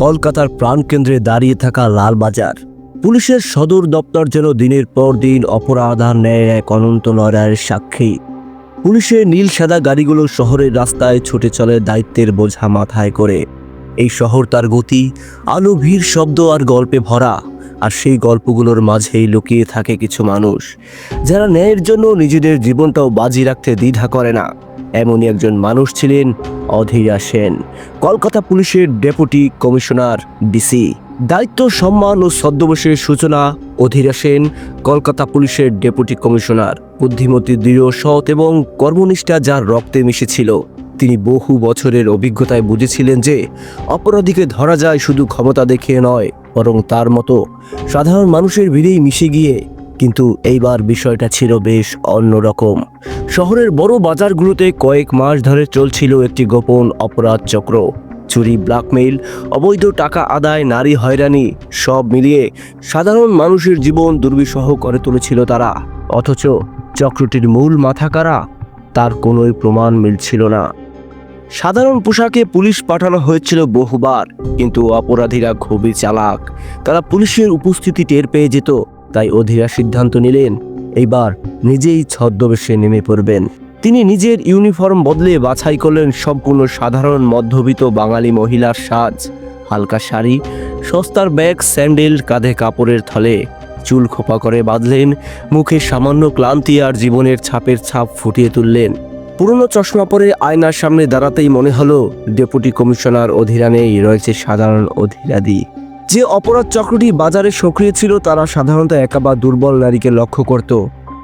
কলকাতার প্রাণকেন্দ্রে দাঁড়িয়ে থাকা লালবাজার। পুলিশের সদর দপ্তর যেন দিনের পর দিন অপরাধার আর ন্যায়ের এক অনন্ত লড়াইয়ের সাক্ষী। পুলিশের নীল সাদা গাড়িগুলো শহরের রাস্তায় ছুটে চলে দায়িত্বের বোঝা মাথায় করে। এই শহর তার গতি, আলো, ভিড়, শব্দ আর গল্পে ভরা। আর সেই গল্পগুলোর মাঝেই লুকিয়ে থাকে কিছু মানুষ, যারা ন্যায়ের জন্য নিজেদের জীবনটাও বাজি রাখতে দ্বিধা করে না। এমনই একজন মানুষ ছিলেন অধীরা সেন, কলকাতা পুলিশের ডেপুটি কমিশনার, ডিসি। দায়িত্ব, সম্মান ও ছদ্মবেশের সূচনা, অধীরা সেন, কলকাতা পুলিশের ডেপুটি কমিশনার। বুদ্ধিমতী, দৃঢ়, সৎ এবং কর্মনিষ্ঠা যার রক্তে মিশেছিল। তিনি বহু বছরের অভিজ্ঞতায় বুঝেছিলেন যে অপরাধীকে ধরা যায় শুধু ক্ষমতা দেখিয়ে নয়, বরং তার মতো সাধারণ মানুষের ভিড়েই মিশে গিয়ে কিন্তু এইবার বিষয়টা ছিল বেশ অন্যরকম। শহরের বড় বাজারগুলোতে কয়েক মাস ধরে চলছিল একটি গোপন অপরাধ চক্র। চুরি, ব্ল্যাকমেইল, অবৈধ টাকা আদায়, নারী হয়রানি সব মিলিয়ে সাধারণ মানুষের জীবন দুর্বিষহ করে তুলেছিল তারা। অথচ চক্রটির মূল মাথা কারা তার কোনোই প্রমাণ মিলছিল না। সাধারণ পোশাকে পুলিশ পাঠানো হয়েছিল বহুবার, কিন্তু অপরাধীরা খুবই চালাক। তারা পুলিশের উপস্থিতি টের পেয়ে যেত, তাই অধীরা সিদ্ধান্ত নিলেন, এইবার নিজেই ছদ্মবেশে নেমে পড়বেন। তিনি নিজের ইউনিফর্ম বদলে বাছাই করলেন সম্পূর্ণ সাধারণ মধ্যবিত্ত বাঙালি মহিলার সাজ। হালকা শাড়ি, সস্তার ব্যাগ, স্যান্ডেল, কাঁধে কাপড়ের থলে। চুল খোপা করে বাঁধলেন, মুখে সামান্য ক্লান্তি আর জীবনের ছাপের ছাপ ফুটিয়ে তুললেন। পুরনো চশমা পরে আয়নার সামনে দাঁড়াতেই মনে হলো ডেপুটি কমিশনার অধীরা নেই রয়েছে সাধারণ অধীরাদি। যে অপরাধ চক্রটি বাজারে সক্রিয় ছিল তারা সাধারণত একা বা দুর্বল নারীকে লক্ষ্য করত।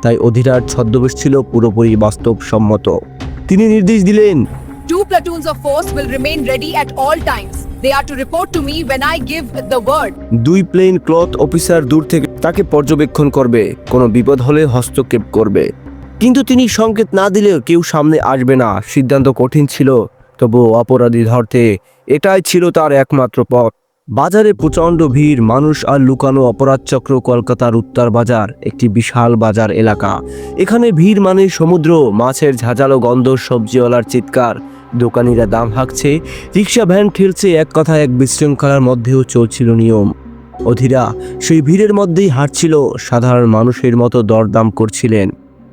তাই অধীরার ছদ্মবেশ ছিল পুরোপুরি বাস্তবসম্মত। তিনি নির্দেশ দিলেন Two platoons of force will remain ready at all times. They are to report to me when I give the word. দুই প্লেন ক্লথ অফিসার দূর থেকে তাকে পর্যবেক্ষণ করবে। কোনো বিপদ হলে হস্তক্ষেপ করবে। কিন্তু তিনি সংকেত না দিলেও কেউ সামনে আসবে না। সিদ্ধান্ত কঠিন ছিল তবু অপরাধী ধরতে এটাই ছিল তার একমাত্র পথ। বাজারে প্রচণ্ড ভিড়, মানুষ আর লুকানো অপরাধ চক্র কলকাতার উত্তর বাজার, একটি বিশাল বাজার এলাকা। এখানে ভিড় মানে সমুদ্র, মাছের ঝাঁঝালো গন্ধ, সবজিওয়ালার চিৎকার। দোকানিরা দাম হাঁকছে রিক্সা ভ্যান ঠেলছে, এক কথা এক বিশৃঙ্খলার মধ্যেও চলছিল নিয়ম। অধীরা সেই ভিড়ের মধ্যেই হাঁটছিল, সাধারণ মানুষের মতো দরদাম করছিলেন।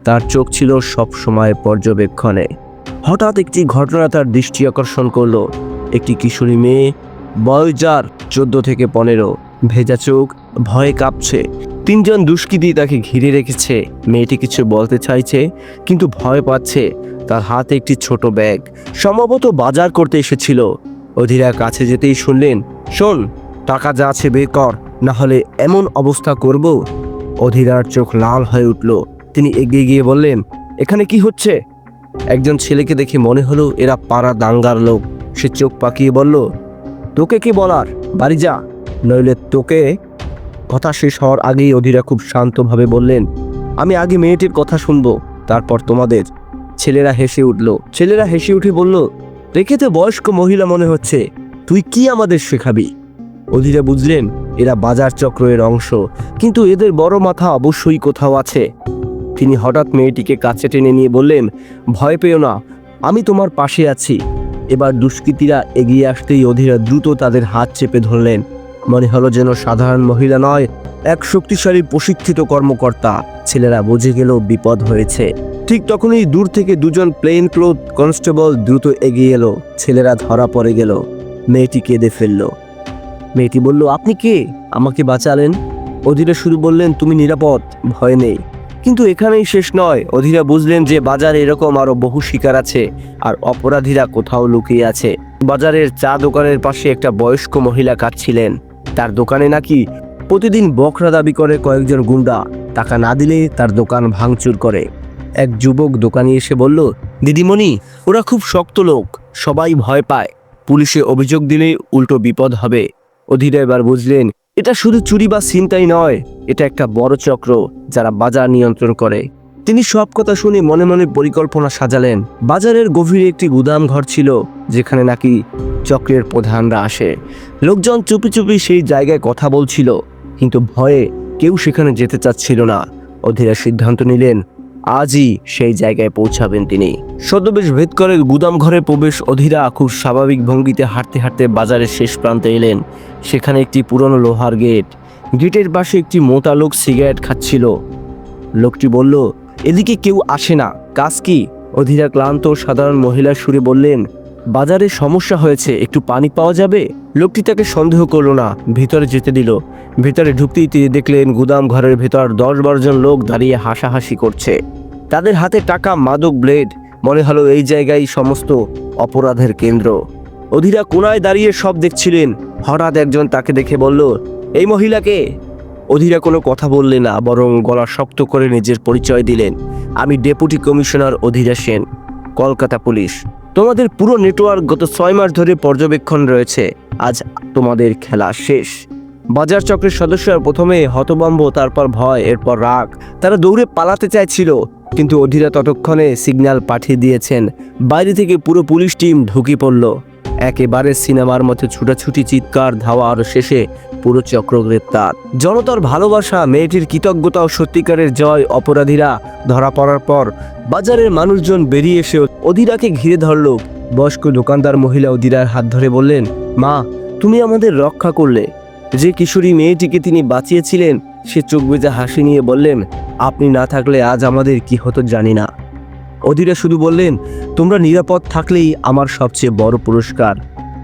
তার চোখ ছিল সব সময় পর্যবেক্ষণে। হঠাৎ একটি ঘটনা তার দৃষ্টি আকর্ষণ করল। একটি কিশোরী মেয়ে, বয়স যার চোদ্দ থেকে পনেরো, ভেজা চোখ, ভয়ে কাঁপছে। তিনজন দুষ্কৃতী তাকে ঘিরে রেখেছে। মেয়েটি কিছু বলতে চাইছে, কিন্তু ভয় পাচ্ছে। তার হাতে একটি ছোট ব্যাগ। সম্ভবত বাজার করতে এসেছিল। অধীরা কাছে যেতেই শুনলেন, শোন, টাকা যা আছে বের কর না হলে এমন অবস্থা করব? অধীরার চোখ লাল হয়ে উঠল। তিনি এগিয়ে গিয়ে বললেন, এখানে কি হচ্ছে? একজন ছেলেকে দেখে মনে হলো এরা পাড়া দাঙ্গার লোক। সে চোখ পাকিয়ে বলল, তোকে কি বলার? বাড়ি যা। নইলে তোকে? কথা শেষ হওয়ার আগেই অধীরা খুব শান্তভাবে বললেন, আমি আগে মেয়েটির কথা শুনব, তারপর তোমাদের। ছেলেরা হেসে উঠল। ছেলেরা হেসে উঠে বলল, রেখে তো বয়স্ক মহিলা মনে হচ্ছে। তুই কি আমাদের শেখাবি? অধীরা বুঝলেন, এরা বাজার চক্রের অংশ, কিন্তু এদের বড় মাথা অবশ্যই কোথাও আছে। তিনি হঠাৎ মেয়েটিকে কাছে টেনে নিয়ে বললেন, ভয় পেও না, আমি তোমার পাশে আছি। এবার দুষ্কৃতীরা এগিয়ে আসতেই অধীরা দ্রুত তাদের হাত চেপে ধরলেন। মনে হলো যেন সাধারণ মহিলা নয়, এক শক্তিশালী প্রশিক্ষিত কর্মকর্তা। ছেলেরা বুঝে গেল বিপদ হয়েছে। ঠিক তখনই দূর থেকে দুজন প্লেন ক্লোথ কনস্টেবল দ্রুত এগিয়ে এলো। ছেলেরা ধরা পড়ে গেল। মেয়েটি কেঁদে ফেলল। মেয়েটি বলল, আপনি কে? আমাকে বাঁচালেন? অধীরা শুধু বললেন, তুমি নিরাপদ, ভয় নেই। কিন্তু এখানেই শেষ নয়। অধীরা বুঝলেন যে বাজারে এরকম আরও বহু শিকার আছে, আর অপরাধীরা কোথাও লুকিয়ে আছে। বাজারের চা দোকানের পাশে একটা বয়স্ক মহিলা কাঁদছিলেন। তার দোকানে নাকি প্রতিদিন বকরা দাবি করে কয়েকজন গুন্ডা। টাকা না দিলে তার দোকান ভাঙচুর করে। এক যুবক দোকানে এসে বলল, দিদিমণি, ওরা খুব শক্ত লোক, সবাই ভয় পায়। পুলিশে অভিযোগ দিলে উল্টো বিপদ হবে। অধীরা এবার বুঝলেন এটা শুধু চুরি বা ছিনতাই নয়, এটা একটা বড় চক্র যারা বাজার নিয়ন্ত্রণ করে। তিনি সব কথা শুনে মনে মনে পরিকল্পনা সাজালেন। বাজারের গভীরে একটি গুদাম ঘর ছিল, যেখানে নাকি চক্রের প্রধানরা আসে। লোকজন চুপি চুপি সেই জায়গায় কথা বলছিল, কিন্তু ভয়ে কেউ সেখানে যেতে চাচ্ছিল না। অধীরা সিদ্ধান্ত নিলেন আজই সেই জায়গায় পৌঁছাবেন তিনি। সদ্যবেশ ভেদ করে গুদাম ঘরে প্রবেশ অধীরা খুব স্বাভাবিক ভঙ্গিতে হাঁটতে হাঁটতে বাজারের শেষ প্রান্তে এলেন। সেখানে একটি পুরনো লোহার গেট। গেটের পাশে একটি মোটা লোক সিগারেট খাচ্ছিল। লোকটি বলল, এদিকে কেউ আসে না, কাজ কি? অধীরা ক্লান্ত সাধারণ মহিলা সুরে বললেন বাজারে সমস্যা হয়েছে, একটু পানি পাওয়া যাবে? লোকটি তাকে সন্দেহ করল না, ভিতরে যেতে দিল। ভিতরে ঢুকতেই তিনি দেখলেন গুদাম ঘরের ভেতর দশ বারো জন লোক দাঁড়িয়ে হাসাহাসি করছে। তাদের হাতে টাকা, মাদক, ব্লেড, মনে হলো এই জায়গায় সমস্ত অপরাধের কেন্দ্র। অধীরা কোনায় দাঁড়িয়ে সব দেখছিলেন। হঠাৎ একজন তাকে দেখে বলল, এই মহিলাকে অধীরা কোনো কথা বললে না, বরং গলা শক্ত করে নিজের পরিচয় দিলেন। আমি deputy commissioner Adhira Sen, Kolkata police. তোমাদের পুরো নেটওয়ার্ক গত ছয় মাস ধরে পর্যবেক্ষণ রয়েছে। আজ তোমাদের খেলা শেষ। বাজার চক্রের সদস্যরা প্রথমে হতবম্ব তারপর ভয়, এরপর রাগ। তারা দৌড়ে পালাতে চাইছিল, কিন্তু অধীরা ততক্ষণে সিগন্যাল পাঠিয়ে দিয়েছেন। বাইরে থেকে পুরো পুলিশ টিম ঢুকে পড়ল। একেবারে সিনেমার মতো ছুটাছুটি, চিৎকার, ধাওয়া আর শেষে পুরো চক্র গ্রেপ্তার জনতার ভালোবাসা, মেয়েটির কৃতজ্ঞতা ও সত্যিকারের জয় অপরাধীরা ধরা পড়ার পর বাজারের মানুষজন বেরিয়ে এসে অধীরাকে ঘিরে ধরল। বয়স্ক দোকানদার মহিলা অধীরার হাত ধরে বললেন, মা, তুমি আমাদের রক্ষা করলে। যে কিশোরী মেয়েটিকে তিনি বাঁচিয়েছিলেন, সে চোখ বেজা হাসি নিয়ে বললেন, আপনি না থাকলে আজ আমাদের কি হতো জানি না। অধীরা শুধু বললেন, তোমরা নিরাপদ থাকলেই আমার সবচেয়ে বড় পুরস্কার।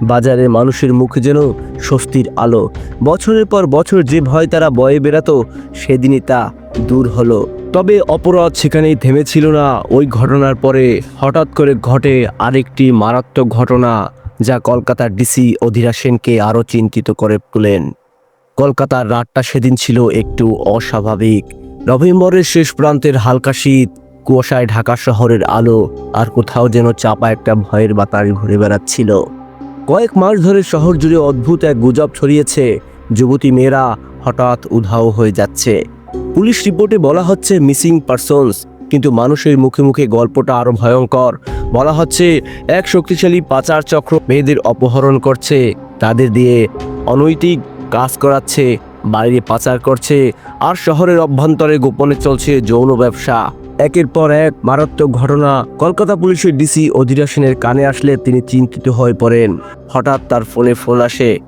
বাজারের মানুষের মুখে যেন স্বস্তির আলো। বছরের পর বছর যে ভয় তারা বয়ে বেড়াতো, সেদিনই তা দূর হলো। তবে অপরাধ সেখানেই থেমেছিল না। ওই ঘটনার পরে হঠাৎ করে ঘটে আরেকটি মারাত্মক ঘটনা, যা কলকাতার ডিসি অধীরা সেনকে আরও চিন্তিত করে তোলেন। কলকাতার রাতটা সেদিন ছিল একটু অস্বাভাবিক। নভেম্বরের শেষ প্রান্তের হালকা শীত, কুয়াশায় ঢাকা শহরের আলো, আর কোথাও যেন চাপা একটা ভয়ের বাতাস ঘুরে বেড়াচ্ছিল। কয়েক মাস ধরে শহর জুড়ে অদ্ভুত এক গুজব ছড়িয়েছে। যুবতী মেয়েরা হঠাৎ উধাও হয়ে যাচ্ছে। পুলিশ রিপোর্টে বলা হচ্ছে মিসিং পারসনস, কিন্তু মানুষের মুখে মুখে গল্পটা আরও ভয়ঙ্কর। বলা হচ্ছে, এক শক্তিশালী পাচার চক্র মেয়েদের অপহরণ করছে, তাদের দিয়ে অনৈতিক কাজ করাচ্ছে বাইরে পাচার করছে, আর শহরের অভ্যন্তরে গোপনে চলছে যৌন ব্যবসা। একের পর এক মারাত্মক ঘটনা। কলকাতা পুলিশের ডিসি অধীরা সেনের কানে আসলে তিনি চিন্তিত হয়ে পড়েন। হঠাৎ তার ফোনে ফোন আসে।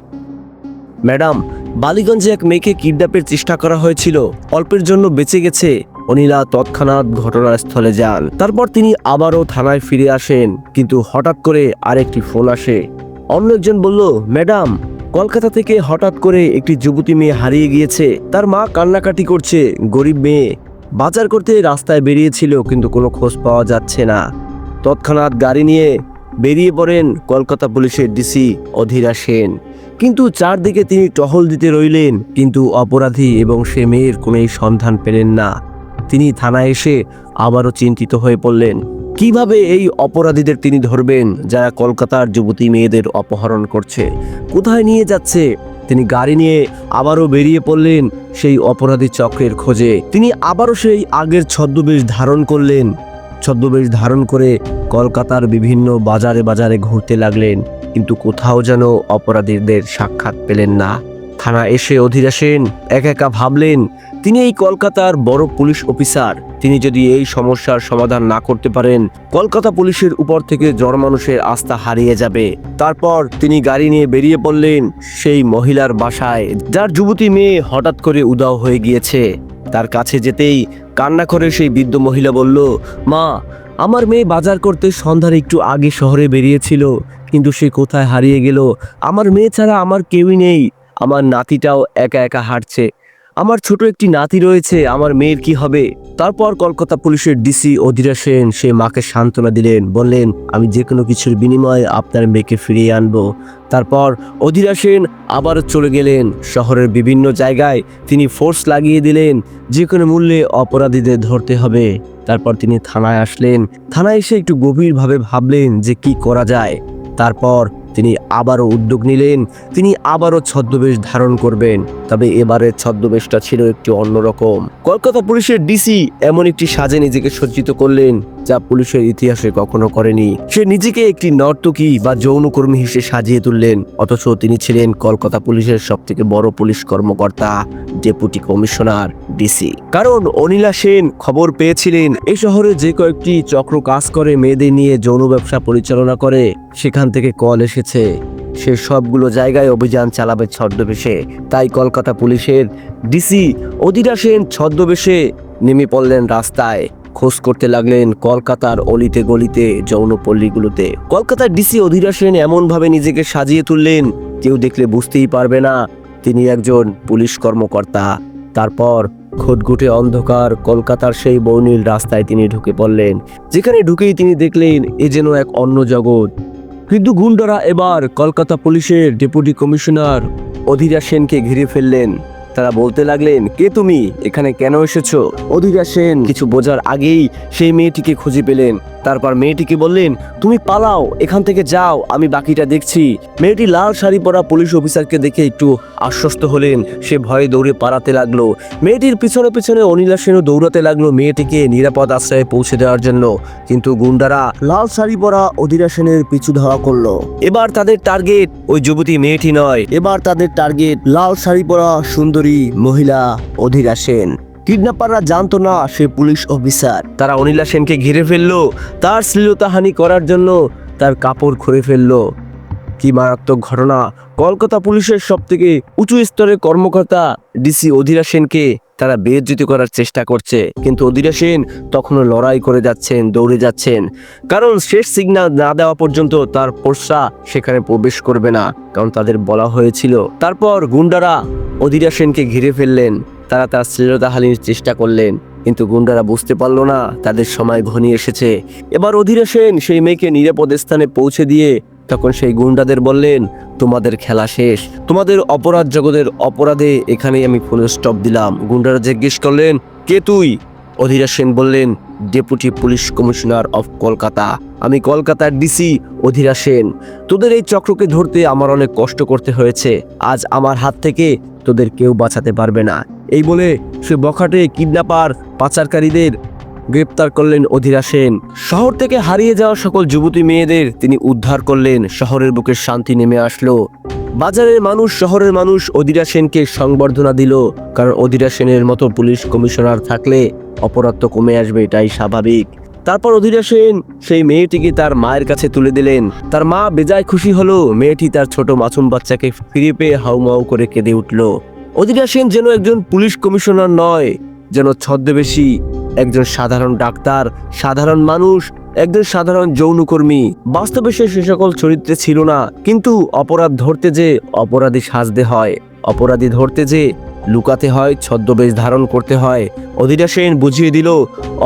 ম্যাডাম, বালিগঞ্জে এক মেয়েকে কিডন্যাপের চেষ্টা করা হয়েছিল। অল্পের জন্য বেঁচে গেছে। অনিলা তৎক্ষণাৎ ঘটনাস্থলে যান। তারপর তিনি আবারও থানায় ফিরে আসেন। কিন্তু হঠাৎ করে আরেকটি ফোন আসে। অন্য একজন বলল, ম্যাডাম, কলকাতা থেকে হঠাৎ করে একটি যুবতী মেয়ে হারিয়ে গিয়েছে। তার মা কান্নাকাটি করছে। গরিব মেয়ে। বাজার করতে রাস্তায় বেরিয়েছিল কিন্তু কোনো খোঁজ পাওয়া যাচ্ছে না। তৎক্ষণাৎ গাড়ি নিয়ে বেরিয়ে পড়েন কলকাতা পুলিশের ডিসি অধীরা সেন। কিন্তু চারদিকে তিনি টহল দিতে রইলেন, কিন্তু অপরাধী এবং সে মেয়ের কোনোই সন্ধান পেলেন না। তিনি থানায় এসে আবারও চিন্তিত হয়ে পড়লেন, কীভাবে এই অপরাধীদের তিনি ধরবেন যারা কলকাতার যুবতী মেয়েদের অপহরণ করছে? কোথায় নিয়ে যাচ্ছে? তিনি গাড়ি নিয়ে আবারও বেরিয়ে পড়লেন সেই অপরাধী চক্রের খোঁজে। তিনি আবারও সেই আগের ছদ্মবেশ ধারণ করলেন। ছদ্মবেশ ধারণ করে কলকাতার বিভিন্ন বাজারে বাজারে ঘুরতে লাগলেন, কিন্তু কোথাও যেন অপরাধীদের সাক্ষাৎ পেলেন না। থানা এসে অধীরা সেন একা একা ভাবলেন, তিনি এই কলকাতার বড় পুলিশ অফিসার। তিনি যদি এই সমস্যার সমাধান না করতে পারেন, কলকাতা পুলিশের উপর থেকে জনমানুষের আস্থা হারিয়ে যাবে। তারপর তিনি গাড়ি নিয়ে বেরিয়ে পড়লেন সেই মহিলার বাসায়, যার যুবতী মেয়ে হঠাৎ করে উদাও হয়ে গিয়েছে। তার কাছে যেতেই কান্না করে সেই বৃদ্ধ মহিলা বলল, মা, আমার মেয়ে বাজার করতে সন্ধ্যার একটু আগে শহরে বেরিয়েছিল, কিন্তু সে কোথায় হারিয়ে গেল? আমার মেয়ে ছাড়া আমার কেউই নেই। আমার নাতিটাও একা একা হাঁটছে। আমার ছোট একটি নাতি রয়েছে, আমার মেয়ের কি হবে? তারপর কলকাতা পুলিশের ডিসি অধীরা সেন, সে মাকে সান্ত্বনা দিলেন, বললেন, আমি যে কোনো কিছুর বিনিময়ে আপনার মেয়েকে ফিরিয়ে আনব। তারপর অধীরা সেন আবার চলে গেলেন। শহরের বিভিন্ন জায়গায় তিনি ফোর্স লাগিয়ে দিলেন, যে কোনো মূল্যে অপরাধীদের ধরতে হবে। তারপর তিনি থানায় আসলেন। থানায় এসে একটু গভীরভাবে ভাবলেন যে কি করা যায়। তারপর তিনি আবারও উদ্যোগ নিলেন। তিনি আবারও ছদ্মবেশ ধারণ করবেন। তবে এবারের ছদ্মবেশটা ছিল একটি অন্যরকম। কলকাতা পুলিশের ডিসি এমন একটি সাজে নিজেকে সজ্জিত করলেন, যা পুলিশের ইতিহাসে কখনো করেনি। সে নিজেকে একটি নর্তকী বা যৌনকর্মী হিসেবে সাজিয়ে তুললেন, অথচ তিনি ছিলেন কলকাতা পুলিশের সব থেকে বড় পুলিশ কর্মকর্তা, ডেপুটি কমিশনার ডিসি কারণ অনিলা সেন খবর পেয়েছিলেন এই শহরে যে কয়েকটি চক্র কাজ করে, মেয়েদের নিয়ে যৌন ব্যবসা পরিচালনা করে, সেখান থেকে কল এসেছে। সে সবগুলো জায়গায় অভিযান চালাবে ছদ্মবেশে। তাই কলকাতা পুলিশের ডিসি অধীরা সেন ছদ্মবেশে নেমে পড়লেন রাস্তায়। খোঁজ করতে লাগলেন কলকাতার অলিতে গলিতে যৌনপল্লীগুলোতে। কলকাতার ডিসি অধীরা সেন এমনভাবে নিজেকে সাজিয়ে তুললেন, কেউ দেখলে বুঝতেই পারবে না, তিনি একজন পুলিশ কর্মকর্তা। তারপর ঘুটঘুটে অন্ধকার কলকাতার সেই বৌনীল রাস্তায় তিনি ঢুকে পড়লেন। যেখানে ঢুকেই তিনি দেখলেন, এ যেন এক অন্য জগৎ কিন্তু গুন্ডারা এবার কলকাতা পুলিশের ডেপুটি কমিশনার অধীরা সেনকে ঘিরে ফেললেন। তারা বলতে লাগলেন, কে তুমি? এখানে কেন এসেছ? অধীরা সেন কিছু বোঝার আগেই সেই মেয়েটিকে খুঁজে পেলেন। তারপর মেয়েটিকে বললেন, তুমি পালাও, এখান থেকে যাও, আমি বাকিটা দেখছি। মেয়েটি লাল শাড়ি পরা পুলিশ অফিসারকে দেখে একটু আশ্বস্ত হলেন, সে ভয়ে দৌড়ে পালাতে লাগল। মেয়েটির পিছনে পিছনে অনিলা সেনও দৌড়াতে লাগল মেয়েটিকে নিরাপদ আশ্রয়ে পৌঁছে দেওয়ার জন্য। কিন্তু গুন্ডারা লাল শাড়ি পরা অধীরা সেনের পিছু ধাওয়া করল। এবার তাদের টার্গেট ওই যুবতী মেয়েটি নয়, এবার তাদের টার্গেট লাল শাড়ি পরা সুন্দরী মহিলা অধীরা সেন। কিডন্যাপাররা জানতো না সে পুলিশ অফিসার। তারা অনিলা সেনকে ঘিরে ফেলল, তার শ্লীলতাহানি করার জন্য তার কাপড় খুঁড়ে ফেলল। কি মারাত্মক ঘটনা! কলকাতা পুলিশের সব থেকে উঁচু স্তরের কর্মকর্তা ডিসি অধীরা সেনকে তারা বেজ্জিত করার চেষ্টা করছে। কিন্তু অধীরা সেন তখনও লড়াই করে যাচ্ছেন, দৌড়ে যাচ্ছেন। কারণ শেষ সিগন্যাল না দেওয়া পর্যন্ত তার পোর্সা সেখানে প্রবেশ করবে না, কারণ তাদের বলা হয়েছিল। তারপর গুন্ডারা অধীরা সেনকে ঘিরে ফেললেন। তারা তার শ্লীলতাহানির চেষ্টা করলেন, কিন্তু গুন্ডারা বুঝতে পারল না তাদের সময় ঘনিয়ে এসেছে। এবার অধীরা সেন সেই মেয়েকে নিরাপদ স্থানে পৌঁছে দিয়ে তখন সেই গুন্ডাদের বললেন, তোমাদের খেলা শেষ। তোমাদের অপরাধ জগতের অপরাধে এখানেই আমি ফুল স্টপ দিলাম। গুন্ডারা জিজ্ঞেস করলেন, কে তুই? অধীরা সেন বললেন, deputy police commissioner of Kolkata. আমি কলকাতার ডিসি অধীরা সেন। তোদের এই চক্রকে ধরতে আমার অনেক কষ্ট করতে হয়েছে। আজ আমার হাত থেকে তোদের কেউ বাঁচাতে পারবে না। এই বলে সে বখাটে কিডন্যাপার, পাচারকারীদের গ্রেপ্তার করলেন অধীরা সেন। শহর থেকে হারিয়ে যাওয়া সকল যুবতী মেয়েদের তিনি উদ্ধার করলেন। শহরের বুকে শান্তি নেমে আসলো। বাজারের মানুষ, শহরের মানুষ অধীরা সেনকে সংবর্ধনা দিল। কারণ অধীরা সেনের মতো পুলিশ কমিশনার থাকলে অপরাধ তো কমে আসবে, এটাই স্বাভাবিক। তারপর অধীরা সেন সেই মেয়েটিকে তার মায়ের কাছে তুলে দিলেন। তার মা বেজায় খুশি হলো। মেয়েটি তার ছোট মাসুম বাচ্চাকে ফিরে পেয়ে হাউমাউ করে কেঁদে উঠল। অধীরা সেন যেন একজন পুলিশ কমিশনার নয় যেন ছদ্মবেশী একজন সাধারণ ডাক্তার, সাধারণ মানুষ, একজন সাধারণ যৌনকর্মী। বাস্তবে সে সে সকল চরিত্রে ছিল না, কিন্তু অপরাধ ধরতে যে অপরাধী সাজতে হয়, অপরাধী ধরতে যে লুকাতে হয়, ছদ্মবেশ ধারণ করতে হয়, অধিরা সেন বুঝিয়ে দিল,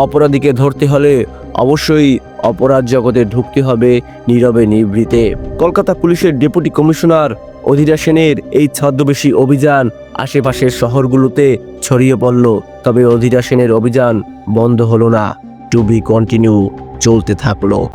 অপরাধীকে ধরতে হলে অবশ্যই অপরাধ জগতে ঢুকতে হবে নীরবে নিভৃতে। কলকাতা পুলিশের ডেপুটি কমিশনার অধীরা সেনের এই ছদ্মবেশী অভিযান আশেপাশের শহরগুলোতে ছড়িয়ে পড়ল, তবে অধিরাসেনের অভিযান বন্ধ হলো না। টু বি কন্টিনিউ চলতে থাকল।